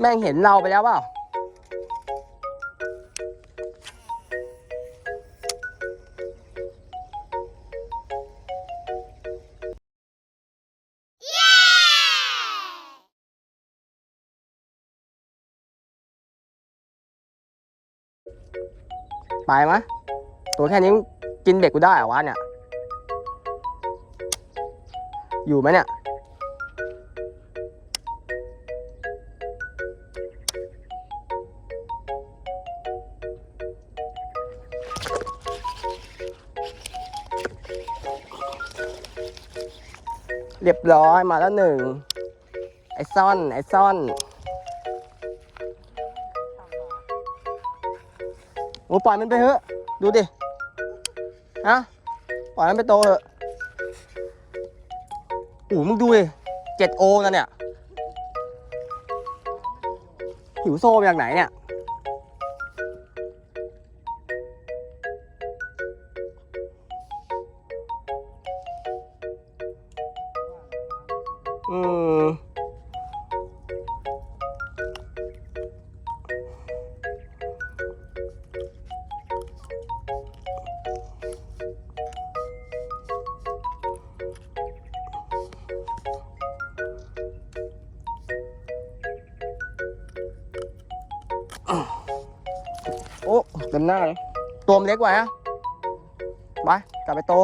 แม่งเห็นเราไปแล้วเปล่าไปไหมะตัวแค่นี้กินเบ็ดกูได้เหรอวะเนี่ย อยู่ไหมเนี่ย เรียบร้อยมาแล้วหนึ่ง ไอ้ซ่อน ไอ้ซ่อน โอ้ปล่อยมันไปเถอะ ดูดิ ฮะ ปล่อยมันไปโตเถอะโอ้มึงดูดิเจ็ดโอนะเนี่ย หิวโซ่มาจากไหนเนี่ย อืมโอ้เต็มหน้าเลย ตัวมันเล็กไว้อะไป กลับไปโต